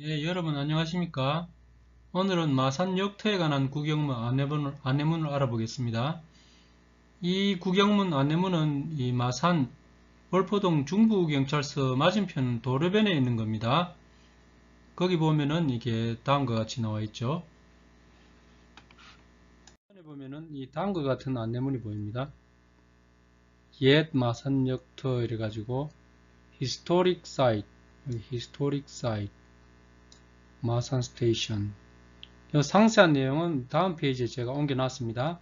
예, 여러분 안녕하십니까? 오늘은 마산 역터에 관한 구경문 안내문을, 안내문을 알아보겠습니다. 이 구경문 안내문은 이 마산 월포동 중부경찰서 맞은편 도로변에 있는 겁니다. 거기 보면은 이게 다음과 같이 나와 있죠. 에 보면은 이 다음과 같은 안내문이 보입니다. 옛 마산 역터 이래 가지고 historic site 여기 historic site 마산 스테이션 이 상세한 내용은 다음 페이지에 제가 옮겨 놨습니다.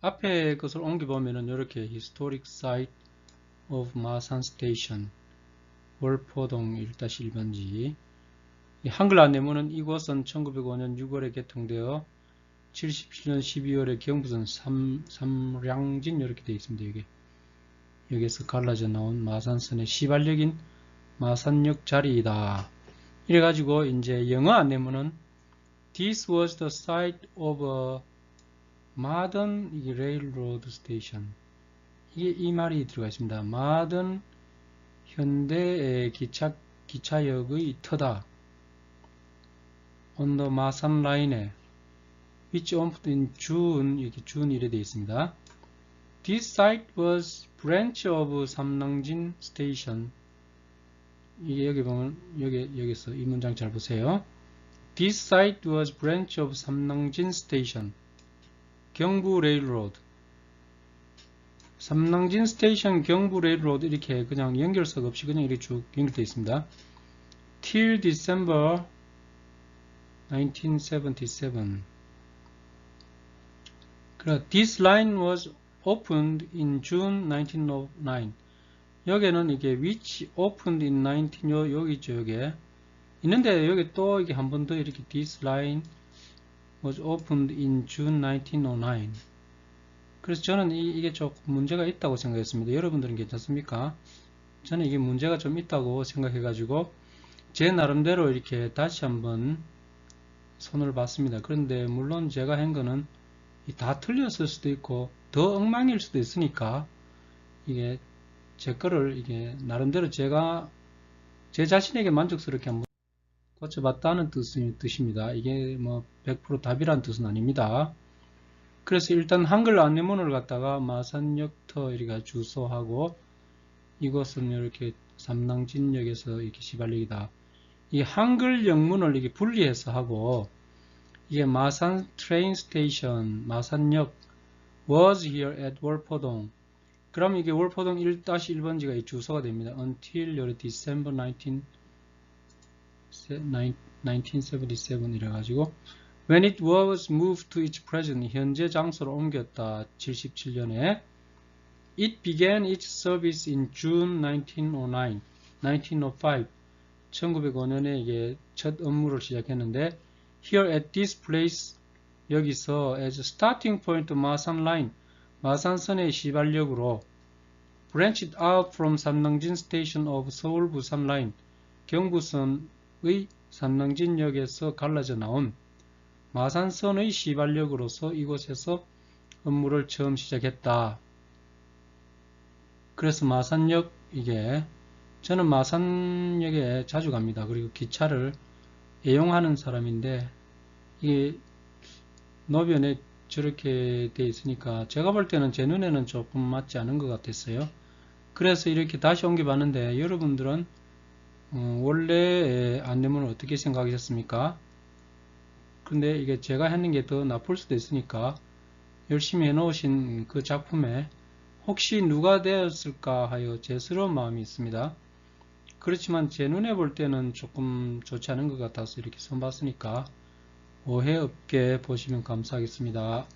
앞에 것을 옮겨 보면은 이렇게 historic site of 마산 스테이션 월포동 1-1번지 한글 안내문은 이곳은 1905년 6월에 개통되어 77년 12월에 경부선 삼, 삼량진 이렇게 되어 있습니다. 여기. 여기서 갈라져 나온 마산선의 시발역인 마산역 자리이다. 이래 가지고 이제 영어 안내문은 This was the site of a modern railroad station. 이게 이 말이 들어가 있습니다. modern 현대 기차 기차역의 터다. on the 마산 라인에 which opened in June 이렇게 준 이래 되어 있습니다. This site was branch of 삼랑진 station. 이게 여기 보면 여기 여기서 이 문장 잘 보세요. This site was branch of 삼랑진 station. 경부 레일로드. 삼랑진 스테이션 경부 레일로드 이렇게 그냥 연결석 없이 그냥 이렇게 쭉 연결되어 있습니다. Till December 1977. 그래, this line was opened in June 1909. 여기는 이게 which opened in 19 요, 여기 있죠, 여기. 있는데 여기 또 이게 한 번 더 이렇게 this line was opened in June 1909. 그래서 저는 이, 게 조금 문제가 있다고 생각했습니다. 여러분들은 괜찮습니까? 저는 이게 문제가 좀 있다고 생각해가지고 제 나름대로 이렇게 다시 한번 손을 봤습니다. 그런데 물론 제가 한 거는 다 틀렸을 수도 있고 더 엉망일 수도 있으니까 이게 제 거를 이게 나름대로 제가 제 자신에게 만족스럽게 한번 고쳐봤다는 뜻, 뜻입니다. 이게 뭐 100% 답이란 뜻은 아닙니다. 그래서 일단 한글 안내문을 갖다가 마산역터 이렇게 주소하고 이것은 이렇게 삼랑진역에서 이렇게 시발역이다. 이 한글 영문을 이렇게 분리해서 하고 이게 마산 트레인 스테이션, 마산역 was here at 월포동. 그럼 이게 월포동 1-1번지가 이 주소가 됩니다. until your December 19, 1977 이래 가지고 when it was moved to its present 현재 장소로 옮겼다 77년에 it began its service in June 1909 1905 1905년에 이게 첫 업무를 시작했는데 here at this place 여기서 as starting point 마산 라인 마산선의 시발역으로 branched out from 삼릉진 station of 서울 부산 라인 경부선의 삼릉진역에서 갈라져 나온 마산선의 시발역으로서 이곳에서 업무를 처음 시작했다. 그래서 마산역 이게 저는 마산역에 자주 갑니다. 그리고 기차를 애용하는 사람인데 이게 노변에 저렇게 돼 있으니까 제가 볼 때는 제 눈에는 조금 맞지 않은 것 같았어요. 그래서 이렇게 다시 옮겨 봤는데 여러분들은 어, 원래 안내문을 어떻게 생각하셨습니까? 근데 이게 제가 했는 게 더 나쁠 수도 있으니까 열심히 해 놓으신 그 작품에 혹시 누가 되었을까 하여 제스러운 마음이 있습니다. 그렇지만 제 눈에 볼 때는 조금 좋지 않은 것 같아서 이렇게 선 봤으니까 오해 없게 보시면 감사하겠습니다.